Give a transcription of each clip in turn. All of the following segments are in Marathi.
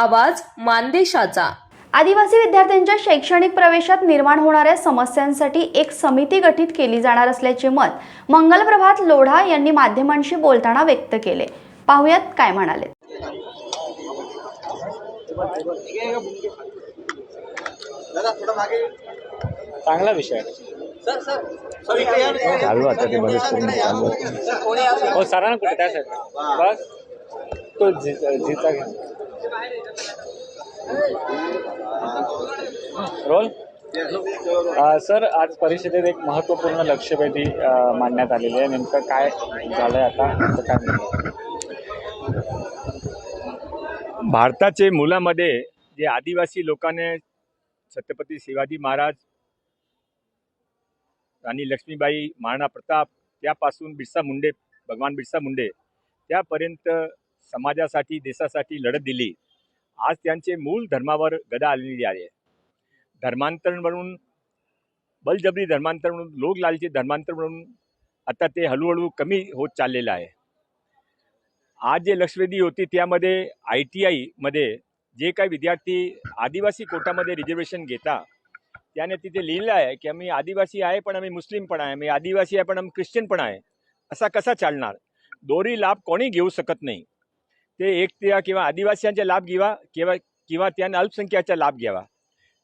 आवाज मानदेशाचा. आदिवासी विद्यार्थ्यांच्या शैक्षणिक प्रवेशात निर्माण होणाऱ्या समस्यांसाठी एक समिती गठीत केली जाणार असल्याचे मत मंगलप्रभात लोढा यांनी माध्यमांशी बोलताना व्यक्त केले. पाहुयात काय म्हणाले. चांगला विषय आहे. चालू आता ते मदत करून चालू आहे. हो सरांना कुठे? बस. तो जीचा घ्या रोल? सर आज परिषदेत एक महत्त्वपूर्ण लक्षवेधी मांडण्यात आलेली आहे. नेमकं काय झालंय आता? काय भारताचे मुलामध्ये जे आदिवासी लोकांनी छत्रपती शिवाजी महाराज राणी लक्ष्मीबाई महाराणा प्रताप त्यापासून बिरसा मुंडे भगवान बिरसा मुंडे त्यापर्यंत समाजासाठी देशासाठी लढत दिली. आज त्यांचे मूळ धर्मावर गदा आलेली आहे. धर्मांतरण म्हणून बलजबरी धर्मांतर म्हणून लोकलालची धर्मांतर म्हणून आता ते हळूहळू कमी होत चाललेलं आहे. आज जे लक्षवेधी होती त्यामध्ये आय टी आयमध्ये जे काही विद्यार्थी आदिवासी कोटामध्ये रिझर्वेशन घेता त्याने तिथे लिहिलं आहे की आम्ही आदिवासी आहे पण आम्ही मुस्लिम पण आहे आम्ही आदिवासी आहे पण आम्ही ख्रिश्चन पण आहे. असा कसा चालणार? दोरी लाभ कोणी घेऊ शकत नाही. ते एकट्या किंवा आदिवासीयांचे लाभ घ्यावा किंवा किंवा त्यांना अल्पसंख्याचा लाभ घ्यावा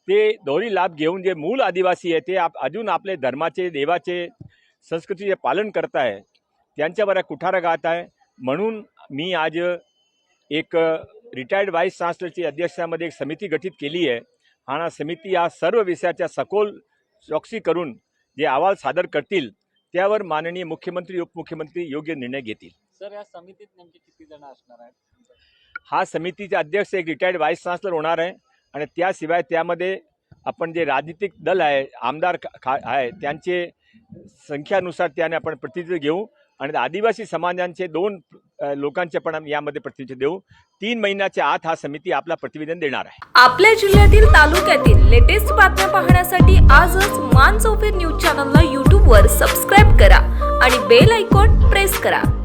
ते दोन्ही लाभ घेऊन जे मूळ आदिवासी आहे ते आप अजून आपले धर्माचे देवाचे संस्कृतीचे पालन करत आहे त्यांच्यावर कुठारा गात आहे. म्हणून मी आज एक रिटायर्ड वाईस चान्सलरची अध्यक्षामध्ये एक समिती गठीत केली आहे. आणि समिती या सर्व विषयाच्या सखोल चौकशी करून जे अहवाल सादर करतील त्यावर माननीय मुख्यमंत्री उपमुख्यमंत्री योग्य निर्णय घेतील. सर या समितीत नेमके किती जण असणार आहेत? हा समितीचे अध्यक्ष एक रिटायर्ड व्हाईस चान्सलर होणार आहे. आणि त्याशिवाय त्यामध्ये आपण जे राजनीतिक दल आहे आमदार खा खा- आहे त्यांचे संख्यानुसार त्याने आपण प्रतिनिधित्व घेऊ. आणि आदिवासी समाजांचे दोन लोकांचे पण यामध्ये प्रतिनिधित्व देऊ. तीन महिन्याच्या आत हा समिती आपला प्रतिवेदन देणार आहे. आपल्या जिल्ह्यातील तालुक्यातील लेटेस्ट बातम्या पाहण्यासाठी आजच मान चौफेर न्यूज चॅनलला यूट्यूबवर सबस्क्राईब करा आणि बेल आयकॉन प्रेस करा.